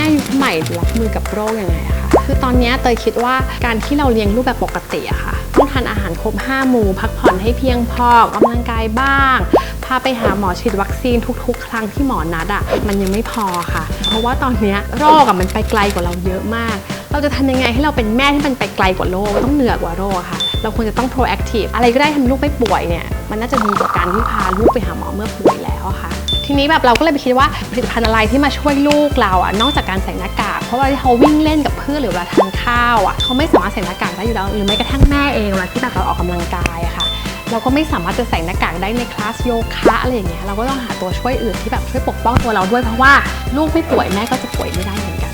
ม่ยุคใหม่รับมือกับโรคยังไงอะคะคือตอนนี้เตยคิดว่าการที่เราเลี้ยงลูกแบบปกติอะค่ะต้องทานอาหารครบ 5 หมู่ พักผ่อนให้เพียงพอออกกำลังกายบ้าง พาไปหาหมอฉีดวัคซีนทุกๆ ครั้งที่หมอนัดอะมันยังไม่พอค่ะ เพราะว่าตอนนี้โรคอะมันไปไกลกว่าเราเยอะมาก เราจะทำยังไงให้เราเป็นแม่ที่มันไปไกลกว่าโรคต้องเหนือกว่าโรคค่ะ เราควรจะต้อง proactive อะไรก็ได้ทำลูกไม่ป่วยเนี่ยมันน่าจะดีกว่าการที่พาลูกไปหาหมอเมื่อป่วยแล้วค่ะทีนี้แบบเราก็เลยไปคิดว่าผลิตภัณฑ์อะไรที่มาช่วยลูกเราอะนอกจากการใส่หน้ากากเพราะว่าที่เขาวิ่งเล่นกับเพื่อนหรือเวลาทานข้าวอะเขาไม่สามารถใส่หน้ากากได้อยู่แล้วหรือแม้กระทั่งแม่เองเวลาที่แบบเราออกกำลังกายอะค่ะเราก็ไม่สามารถจะใส่หน้ากากได้ในคลาสโยคะอะไรอย่างเงี้ยเราก็ต้องหาตัวช่วยอื่นที่แบบช่วยปกป้องตัวเราด้วยเพราะว่าลูกไม่ป่วยแม่ก็จะป่วยไม่ได้เหมือนกัน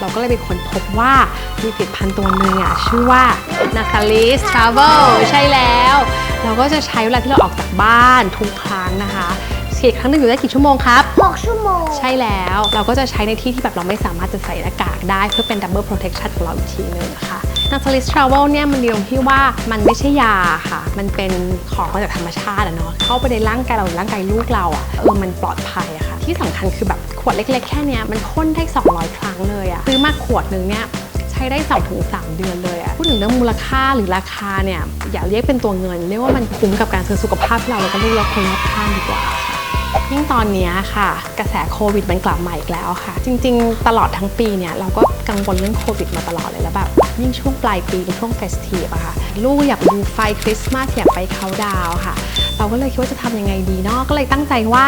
เราก็เลยไปค้นพบว่ามีผลิตภัณฑ์ตัวหนึ่งอะชื่อว่า n a c a l i s Travel ใช่แล้ว เราก็จะใช้เวลาที่เราออกจากบ้านทุกครั้งนะคะฉีดครั้งหนึ่งอยู่ได้กี่ชั่วโมงครับ 6 ชั่วโมง ใช่แล้วเราก็จะใช้ในที่ที่แบบเราไม่สามารถจะใส่หน้ากากได้เพื่อเป็น double protection ของเราอีกทีนึงค่ะ n a t a l i s Travel เนี่ยมันดีตรงที่ว่ามันไม่ใช่ยาค่ะ มันเป็นของมาจากธรรมชาติอะเนาะเข้าไปในร่างกายเราหรือร่างกายลูกเราอะเออมันปลอดภัยอะค่ะ ที่สำคัญคือแบบขวดเล็ก ๆ แค่นี้มันพ่นได้ 200 ครั้งเลยอะซื้อมาขวดนึงเนี่ยใช้ได้2ถึง3เดือนเลยอะพูดถึงเรื่องมูลค่าหรือราคาเนี่ยอย่าเรียกเป็นตัวเงิน เรียกว่ามันคุ้มกับการซื้อสุขภาพเราแล้วก็ลูกและคนรอบข้างดีกว่าค่ะยิ่งตอนนี้ค่ะ กระแสโควิดมันกลับมาอีกแล้วค่ะ จริง ๆ ตลอดทั้งปีเนี่ยเราก็กังวลเรื่องโควิดมาตลอดเลยแล้วแบบ ยิ่งช่วงปลายปีเป็นช่วงเฟสทีฟอะค่ะ ลูกอยากดูไฟคริสต์มาสอยากไปเขาน์ดาวน์ค่ะ เราก็เลยคิดว่าจะทำยังไงดีเนาะก็เลยตั้งใจว่า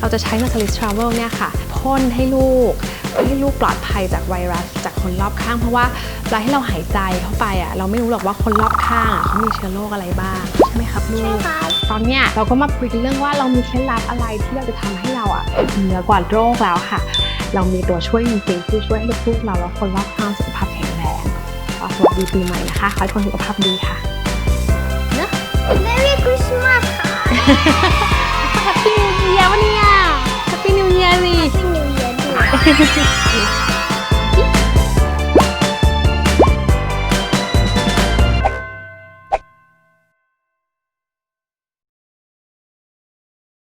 เราจะใช้ Natalis Travel เนี่ยค่ะพ่นให้ลูกให้ลูกปลอดภัยจากไวรัสจากคนรอบข้าง เพราะว่าเวลาที่เราหายใจเข้าไปอะเราไม่รู้หรอกว่าคนรอบข้างอะเขามีเชื้อโรคอะไรบ้างใช่ไหมครับลูใช่กครับตอนเนี้ยเราก็มาคุยกันเรื่องว่าเรามีเคล็ดลับอะไรที่เราจะทำให้เราอะเหนือกว่าโรคแล้วค่ะ เรามีตัวช่วยจริงๆที่ช่วยให้ลูกๆเราและคนรอบข้างสุขภาพแข็งแรงก็ส วัสดีปีใหม่นะคะ ขอให้ทุกคนสุขภาพดีค่ะ Merry Christmas ค่ะ Happy New Year วะเนี่ย Happy New Year สิ Happy New Year ด้วย